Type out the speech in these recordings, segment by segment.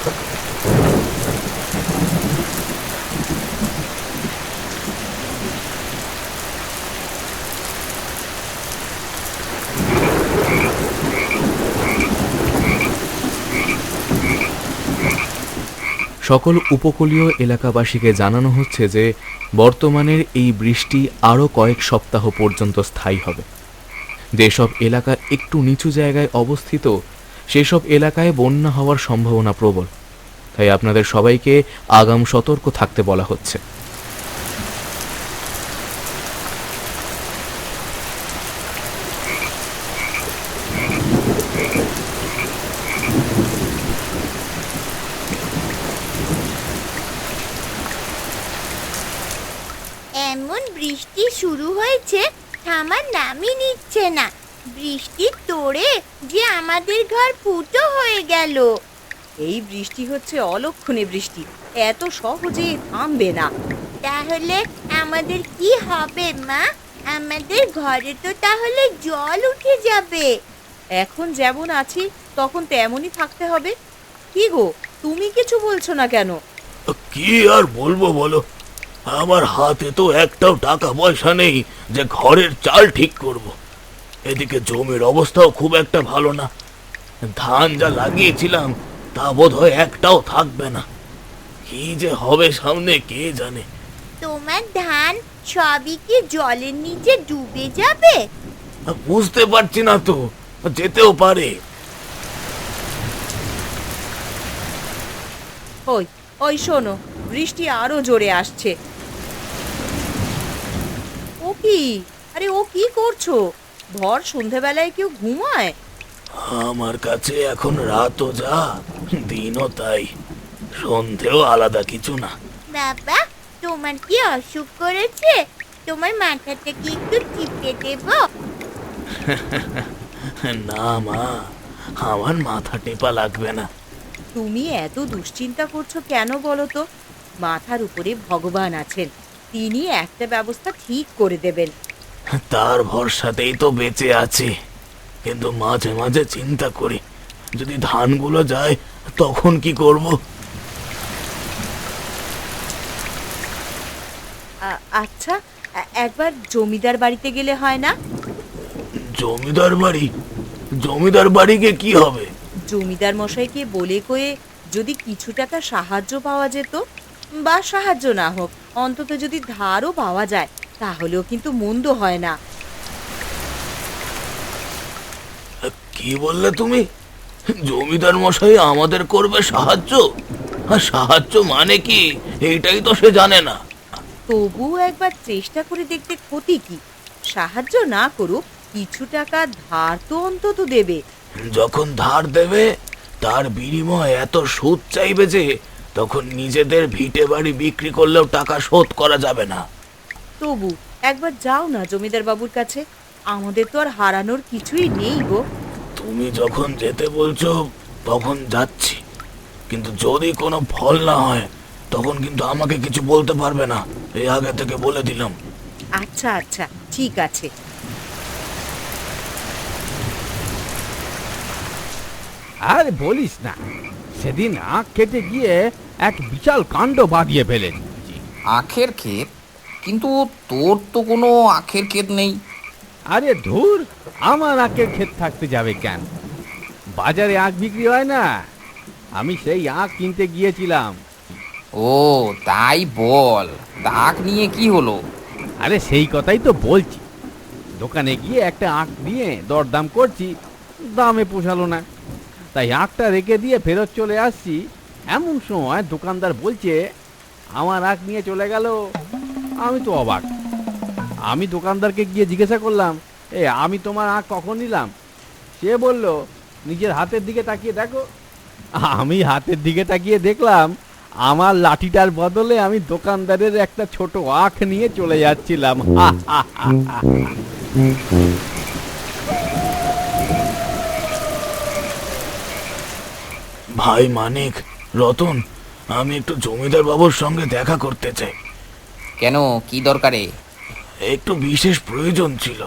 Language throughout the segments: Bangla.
সকল উপকূলীয় এলাকাবাসীকে জানানো হচ্ছে যে বর্তমানের এই বৃষ্টি আরও কয়েক সপ্তাহ পর্যন্ত স্থায়ী হবে। যেসব এলাকা একটু নিচু জায়গায় অবস্থিত সেসব এলাকায় বন্যা হওয়ার সম্ভাবনা প্রবল তাই আপনাদের সবাইকে আগাম সতর্ক থাকতে বলা হচ্ছে এমন বৃষ্টি শুরু হয়েছে থামার নামই নিচ্ছে না বৃষ্টির তোড়ে যে আমাদের ঘর ফুটো হয়ে গেল। এই বৃষ্টি হচ্ছে অলক্ষণে বৃষ্টি এত সহজে থামবে না। তাহলে আমাদের কি হবে মা? আমাদের ঘরে তো তাহলে জল উঠে যাবে। এখন যেমন আছি তখন তেমনই থাকতে হবে। কি গো তুমি কিছু বলছো না কেন? কি আর বলব বলো? আমার হাতে তো একটাও টাকা পয়সা নেই যে ঘরের চাল ঠিক করব। এদিকে জমির অবস্থাও খুব একটা ভালো না। ধান যা লাগিয়েছিলাম তা বোধ হয় একটাও থাকবে না। কি যে হবে সামনে কে জানে? তোমার ধান সবই কি জলের নিচে ডুবে যাবে? বুঝতে পারছি না তো যেতেও পারে। ওই ওই শোনো বৃষ্টি আরও জোরে আসছে। ও কি? আরে ও কি করছ? ভর সন্ধেবেলায় কেউ ঘুমায়? আমার কাছে এখন রাতও যা দিনও তাই। সন্ধেও আলাদা কিছু না। বাবা তোমার কি অসুখ করেছে? তোমার মাথাটা কি একটু টিপে দেবো? না মা আমার মাথা টেপা লাগবে না। তুমি এত দুশ্চিন্তা করছ কেন বলো তো? মাথার উপরে ভগবান আছেন তিনি একটা ব্যবস্থা ঠিক করে দেবেন। তার ভরসাতেই তো বেঁচে আছি। কিন্তু মাঝে মাঝে চিন্তা করি যদি ধানগুলো যায় তখন কি করব? আচ্ছা একবার জমিদার বাড়িতে গেলে হয় না? জমিদার বাড়ি? জমিদার বাড়িকে কি হবে? জমিদার মশাইকে বলে কয়ে যদি কিছু টাকা সাহায্য পাওয়া যেত বা সাহায্য না হোক অন্তত যদি ধারও পাওয়া যায় তাহলেও কিন্তু মন্দ হয় না। কি বললে তুমি? জমিদার মশাই আমাদের করবে সাহায্য। আর সাহায্য মানে কি? এইটাই তো সে জানে না। তবুও একবার চেষ্টা করে দেখতে ক্ষতি কি? সাহায্য না করুক কিছু টাকা ধার তো অন্তত দেবে। যখন ধার দেবে তার বিনিময়ে এত সুদ চাইবে যে তখন নিজেদের ভিটে বাড়ি বিক্রি করলেও টাকা শোধ করা যাবে না। তবু একবার যাও না জমিদার বাবুর কাছে। আমাদের তো আর হারানোর কিছুই নেই গো। তুমি যখন যেতে বলছো তখন যাচ্ছি। কিন্তু যদি কোনো ফল না হয় তখন কিন্তু আমাকে কিছু বলতে পারবে না। এই আগে থেকে বলে দিলাম। আচ্ছা আচ্ছা ঠিক আছে। আর বলিস না সেদিন আখ কেটে গিয়ে এক বিশাল কাণ্ড বাঁধিয়ে ফেলেন আখের ক্ষেত? কিন্তু তোর তো কোনো আখের ক্ষেত নেই। আরে ধুর আমার আখের ক্ষেত থাকতে যাবে কেন? বাজারে আখ বিক্রি হয় না। আমি সেই আখ কিনতে গিয়েছিলাম। ও তাই বল। তা আখ নিয়ে কি হলো? আরে সেই কথাই তো বলছি। দোকানে গিয়ে একটা আখ দিয়ে দরদাম করছি দামে পোষালো না। তাই আখটা রেখে দিয়ে ফেরত চলে আসছি। এমন সময় দোকানদার বলছে আমার আখ নিয়ে চলে গেল। আমি তো অবাক। আমি দোকানদারকে গিয়ে জিজ্ঞাসা করলাম এ আমি তোমার আখ কখন নিলাম? সে বলল নিজের হাতের দিকে তাকিয়ে দেখো। আমি হাতের দিকে তাকিয়ে দেখলাম আমার লাঠিটার বদলে আমি দোকানদারের একটা ছোট আখ নিয়ে চলে যাচ্ছিলাম। ভাই মানিক রতন আমি একটু জমিদার বাবুর সঙ্গে দেখা করতে চাই। কেন? কি দরকারে? একটু বিশেষ প্রয়োজন ছিল।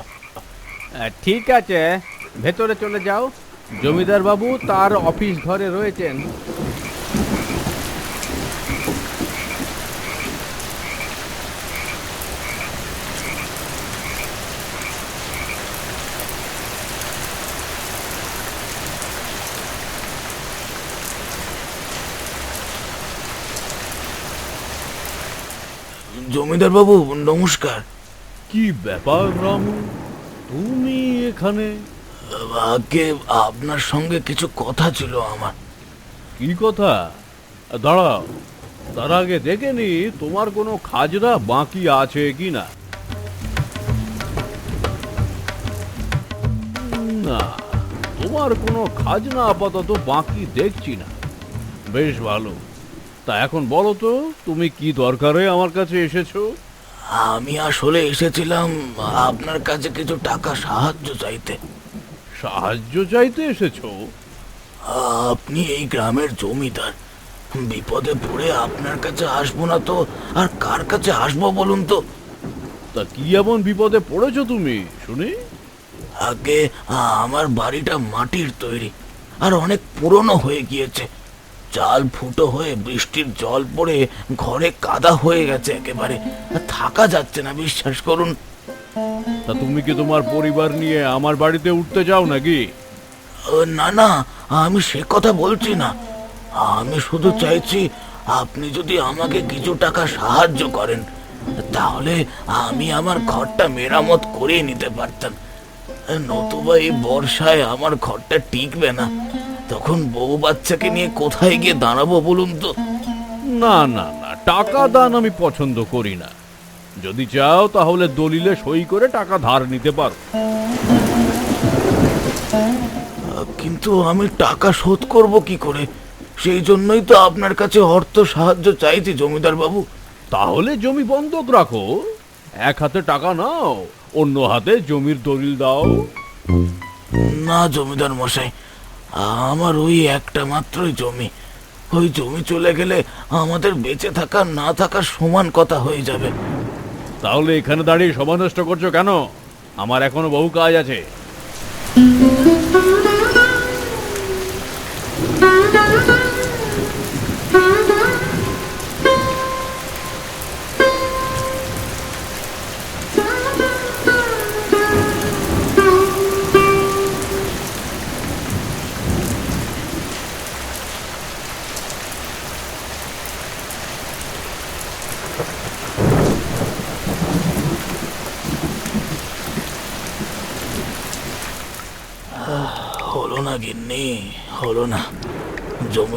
ঠিক আছে ভেতরে চলে যাও। জমিদার বাবু তার অফিস ঘরে রয়েছেন। জমিদার বাবু নমস্কার। কি ব্যাপার রামু? তুমি এখানে? আগে আপনার সঙ্গে কিছু কথা ছিল আমার। কি কথা? দাঁড়াও তার আগে দেখে নি তোমার কোনো খাজনা বাকি আছে কি না না তোমার কোনো খাজনা আপাতত বাকি দেখছি না। বেশ ভালো। তা এখন বলো তো তুমি কি দরকারে আমার কাছে এসেছ? আমি আসলে এসেছিলাম আপনার কাছে কিছু টাকা সাহায্য চাইতে। সাহায্য চাইতে এসেছ? আপনি এই গ্রামের জমিদার। বিপদে পড়ে আপনার কাছে আসব না তো আর কার কাছে আসব বলুন তো? তা কি এমন বিপদে পড়েছো তুমি শুনি? আগে আমার বাড়িটা মাটির তৈরি আর অনেক পুরনো হয়ে গিয়েছে। চাল ফুটো হয়ে বৃষ্টির জল পড়ে ঘরে কাদা হয়ে গেছে একেবারে। থাকা যাচ্ছে না বিশ্বাস করুন। তা তুমি কি তোমার পরিবার নিয়ে আমার বাড়িতে উঠতে চাও নাকি? না না আমি সে কথা বলছি না। আমি শুধু চাইছি আপনি যদি আমাকে কিছু টাকা সাহায্য করেন তাহলে আমি আমার ঘরটা মেরামত করে নিতে পারতাম। নতুবা এই বর্ষায় আমার ঘরটা টিকবে না। তখন বউ বাচ্চাকে নিয়ে কোথায় গিয়ে দাঁড়াবো বলুন তো? না না না টাকা দান আমি পছন্দ করি না। যদি চাও তাহলে দলিলে সই করে টাকা ধার নিতে পারো। কিন্তু আমি টাকা শোধ করব কি করে? সেই জন্যই তো আপনার কাছে অর্থ সাহায্য চাইছি জমিদার বাবু। তাহলে জমি বন্ধক রাখো। এক হাতে টাকা নাও অন্য হাতে জমির দলিল দাও। না জমিদার মশাই আমার ওই একটা মাত্রই জমি। ওই জমি চলে গেলে আমাদের বেঁচে থাকা না থাকার সমান কথা হয়ে যাবে। তাহলে এখানে দাঁড়িয়ে সময় নষ্ট করছ কেন? আমার এখনও বহু কাজ আছে। হলো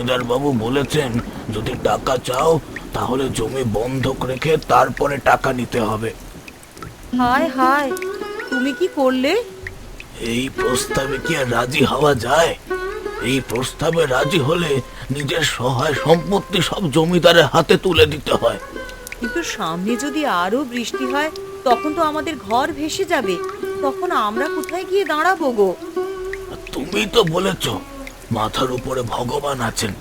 বাবু বলেছেন যদি টাকা চাও তাহলে জমি বন্ধক রেখে তারপরে টাকা নিতে হবে। হায় হায় তুমি কি করলে? এই প্রস্তাবে কি আর রাজি হওয়া যায়? এই প্রস্তাবে রাজি হলে নিজের সহায় সম্পত্তি সব জমিদারের হাতে তুলে দিতে হয়। কিন্তু সামনে যদি আরও বৃষ্টি হয় তখন তো আমাদের ঘর ভেসে যাবে। তখন আমরা কোথায় গিয়ে দাঁড়াবো গো? তুমি তো বলেছ মাথার উপরে ভগবান আছেন।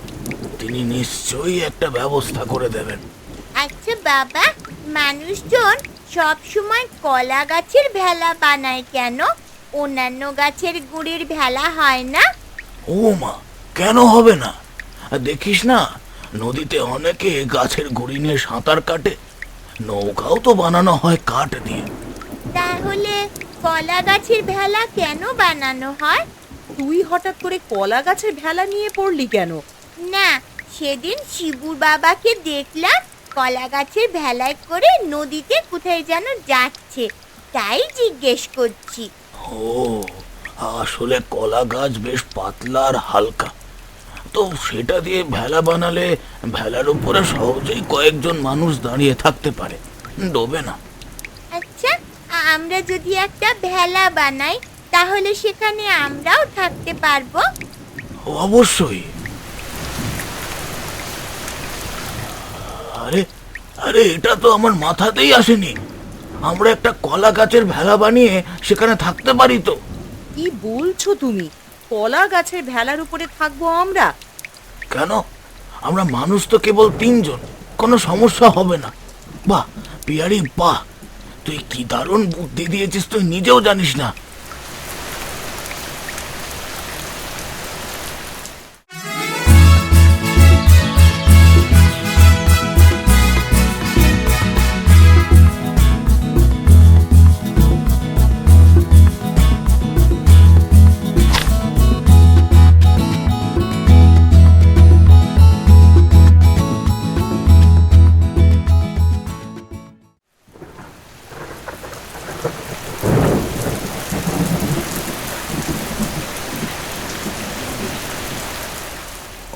তিনি নিশ্চয়ই একটা ব্যবস্থা করে দেবেন। আচ্ছা বাবা মানুষজন সব সময় কলা গাছের ভেলা বানায় কেন? অন্যান্য গাছের গুড়ির ভেলা হয় না? ও মা কেন হবে না? আর দেখিস না নদীতে অনেকে গাছের গুড়ি নিয়ে সাঁতার কাটে। নৌকাও তো বানানো হয় কাঠ দিয়ে। তাহলে কলা গাছের ভেলা কেন বানানো হয়? তুই হঠাৎ করে কলা গাছের ভেলা নিয়ে পড়লি কেন? না সেদিন শিবুর বাবাকে দেখলাম কলা গাছের ভেলায় করে নদীতে কোথায় যেন যাচ্ছে তাই জিজ্ঞেস করছি। ও আসলে কলা গাছ বেশ পাতলা আর হালকা। তো সেটা দিয়ে ভেলা বানালে ভেলার উপরে সহজেই কয়েকজন মানুষ দাঁড়িয়ে থাকতে পারে। ডোবে না। আচ্ছা আমরা যদি একটা ভেলা বানাই তাহলে সেখানে আমরাও থাকতে পারব। অবশ্যই। আরে আরে এটা তো আমার মাথাতেই আসেনি। আমরা একটা কলা গাছের ভেলা বানিয়ে সেখানে থাকতে পারি তো। কি বলছো তুমি? কলা গাছের ভেলার উপরে থাকব আমরা? কেন? আমরা মানুষ তো কেবল তিনজন কোনো সমস্যা হবে না। বাহ পিয়ারি বাহ। তুই কি দারুণ বুদ্ধি দিয়েছিস তুই নিজেও জানিস না।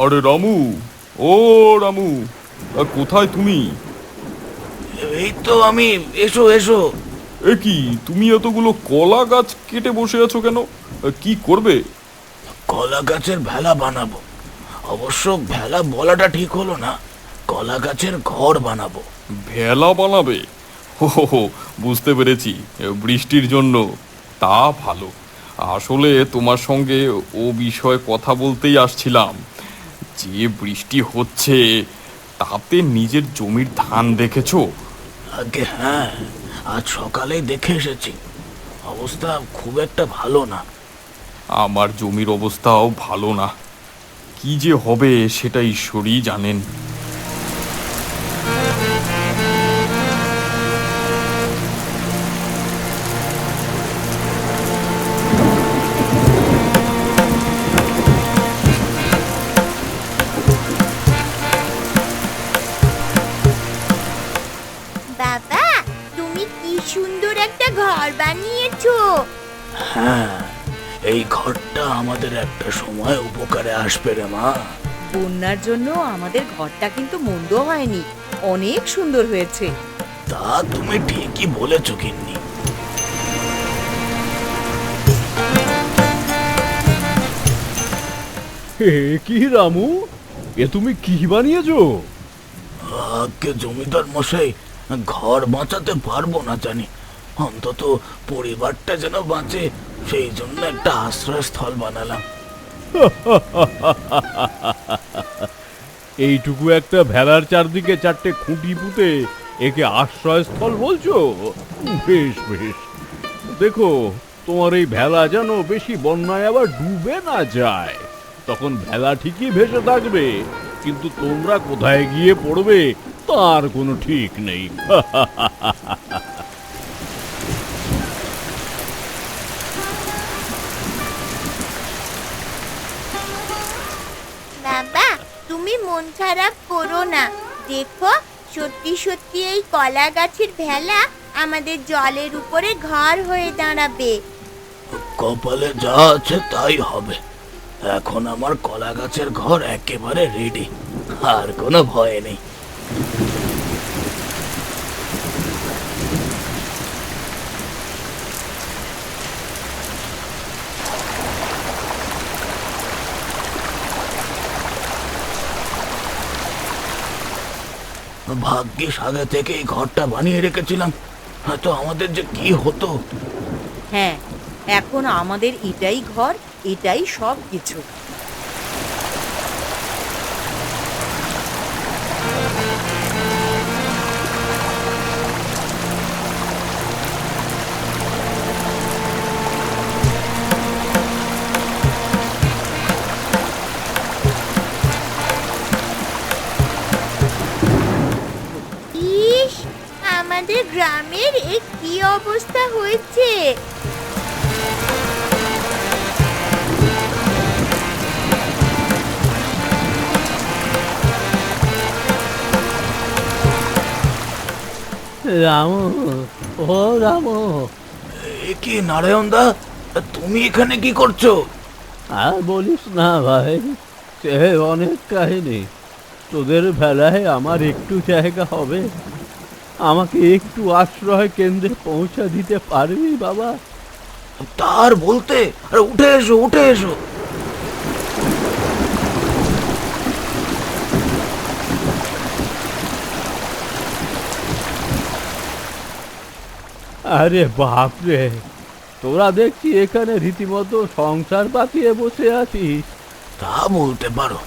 আরে রামু ও রামু কোথায় তুমি? এই তো আমি এসো এসো। এ কি তুমি এতগুলো কলা গাছ কেটে বসে আছো কেন? কি করবে? কলা গাছের ভেলা বানাবো। অবশ্য ভেলা বলাটা ঠিক হলো না কলা গাছের ঘর বানাবো। ভেলা বানাবে? হো হো, বুঝতে পেরেছি বৃষ্টির জন্য। তা ভালো। আসলে তোমার সঙ্গে ও বিষয়ে কথা বলতেই আসছিলাম। যে বৃষ্টি হচ্ছে তাতে নিজের জমির ধান দেখেছ? আগে হ্যাঁ আজ সকালেই দেখে এসেছি। অবস্থা খুব একটা ভালো না। আমার জমির অবস্থাও ভালো না। কি যে হবে সেটা ঈশ্বরই জানেন। ঘর বানিয়েছো? হ্যাঁ এই ঘরটা আমাদের একটা সময় উপকারে আসবে রে মা। বন্যার জন্য আমাদের ঘরটা কিন্তু মন্দ হয়নি অনেক সুন্দর হয়েছে। তা তুমি ঠিকই বলেছ কিন্নি হে কি রামু? এ তুমি কি বানিয়েছো? আগে জমিদার মশাই ঘর বাঁচাতে পারব না জানি। অন্তত পরিবারটা যেন বাঁচে, সেই জন্য একটা আশ্রয়স্থল বানালাম। এইটুকু একটা ভেলার চারদিকে চারটে খুঁটি পুঁতে একে আশ্রয়স্থল বলছো? বেশ বেশ। দেখো, তোমার এই ভেলা যেন বেশি বন্যায় আবার ডুবে না যায়। তখন ভেলা ঠিকই ভেসে থাকবে, কিন্তু তোমরা কোথায় গিয়ে পড়বে তার কোনো ঠিক নেই। তুমি মন খারাপ করো না। দেখো, সত্যি সত্যি এই কলা গাছের ভেলা আমাদের জলের উপরে ঘর হয়ে দাঁড়াবে। কপালে যা আছে তাই হবে। এখন আমার কলা গাছের ঘর একেবারে রেডি আর কোনো ভয় নেই। ভাগ্যিস আগে থেকে এই ঘরটা বানিয়ে রেখেছিলাম। হয়তো আমাদের যে কি হতো। হ্যাঁ এখন আমাদের এটাই ঘর, এটাই সব কিছু আমাদের গ্রামের এ কি অবস্থা হয়েছে? রামু ও রামু। এ কি নারায়ণ দা? তুমি এখানে কি করছ? আর বলিস না ভাই সে অনেক কাহিনী। তোদের বেলায় আমার একটু জায়গা হবে। আমাকে একটু আশ্রয় কেন্দ্রে পৌঁছে দিতে পারবি বাবা? তার বলতে? আরে উঠে এসো উঠে এসো। আরে বাপরে তোরা দেখছি এখানে রীতিমতো সংসার পাতিয়ে বসে আছিস। তা বলতে পারো।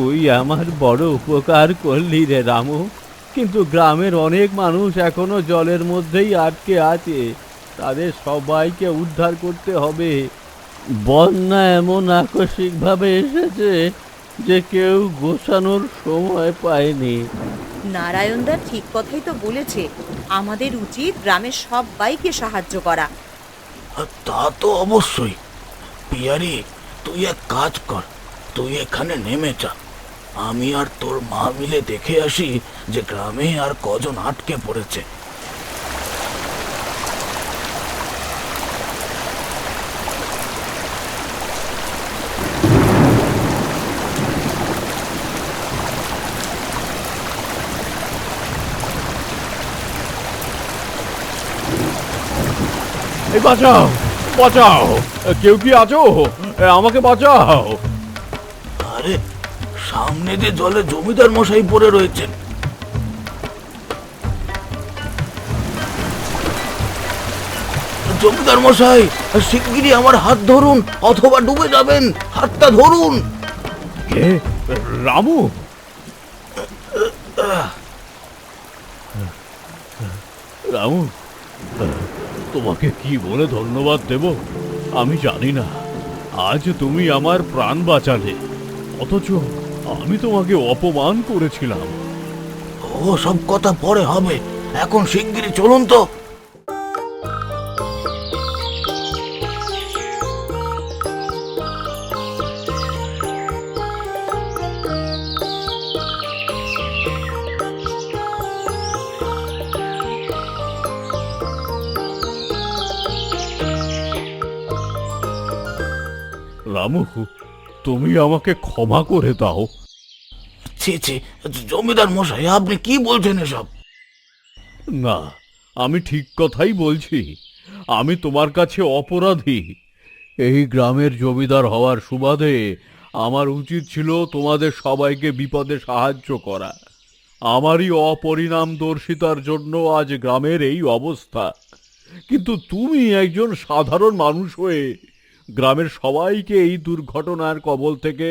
তুই আমার বড় উপকার করলি রে রামু। কিন্তু গ্রামের অনেক মানুষ এখনও জলের মধ্যেই আটকে আছে। তাদের সবাইকে উদ্ধার করতে হবে। বন্যা এমন আকস্মিকভাবে এসেছে যে কেউ গোছানোর সময় পায়নি। নারায়ণদা ঠিক কথাই তো বলেছে। আমাদের উচিত গ্রামের সবাইকে সাহায্য করা। তা তো অবশ্যই। পিয়ারি তুই এক কাজ কর। তুই এখানে নেমে যা। আমি আর তোর মা মিলে দেখে আসি যে গ্রামে আর কজন আটকে পড়েছে। বাঁচাও বাঁচাও। কেউ কি আছো? আমাকে বাঁচাও। সামনে যে জলে জমিদার মশাই পড়ে রয়েছেন। জমিদার মশাই, শিগগিরই আমার হাত ধরুন, অথবা ডুবে যাবেন। হাতটা ধরুন। রামু? রামু, তোমাকে কি বলে ধন্যবাদ দেব, আমি জানি না। আজ তুমি আমার প্রাণ বাঁচালে, অথচ আমি তোমাকে অপমান করেছিলাম। ও সব কথা পরে হবে। এখন শিগগিরই চলুন তো। রামু তুমি আমাকে ক্ষমা করে দাও। ছি ছি, জমিদার মশাই, আপনি কি বলছেন এসব? না, আমি ঠিক কথাই বলছি। আমি তোমার কাছে অপরাধী। এই গ্রামের জমিদার হওয়ার সুবাদে আমার উচিত ছিল তোমাদের সবাইকে বিপদে সাহায্য করা। আমারই অপরিণামদর্শিতার জন্য আজ গ্রামের এই অবস্থা। কিন্তু তুমি একজন সাধারণ মানুষ হয়ে গ্রামের সবাইকে এই দুর্ঘটনার কবল থেকে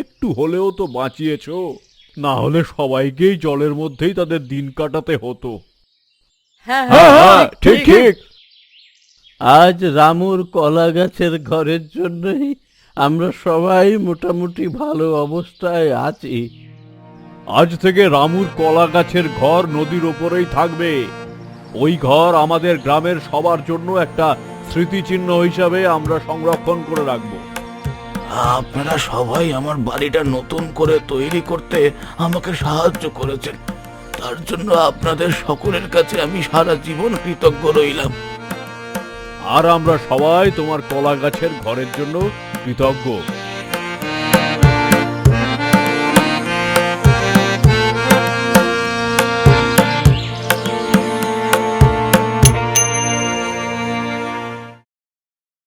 একটু হলেও তো বাঁচিয়েছো। না হলে সবাইকেই জলের মধ্যেই তাদের দিন কাটাতে হতো। হ্যাঁ হ্যাঁ, ঠিক ঠিক। আজ রামুর কলা গাছের ঘরের জন্যই আমরা সবাই মোটামুটি ভালো অবস্থায় আছি। আজ থেকে রামুর কলা গাছের ঘর নদীর ওপরেই থাকবে। ওই ঘর আমাদের গ্রামের সবার জন্য একটা স্মৃতিচিহ্ন হিসাবে আমরা সংরক্ষণ করে রাখব। আপনারা সবাই আমার বাড়িটা নতুন করে তৈরি করতে আমাকে সাহায্য করেছেন। তার জন্য আপনাদের সকলের কাছে আমি সারা জীবন কৃতজ্ঞ রইলাম। আর আমরা সবাই তোমার কলা গাছের ঘরের জন্য কৃতজ্ঞ।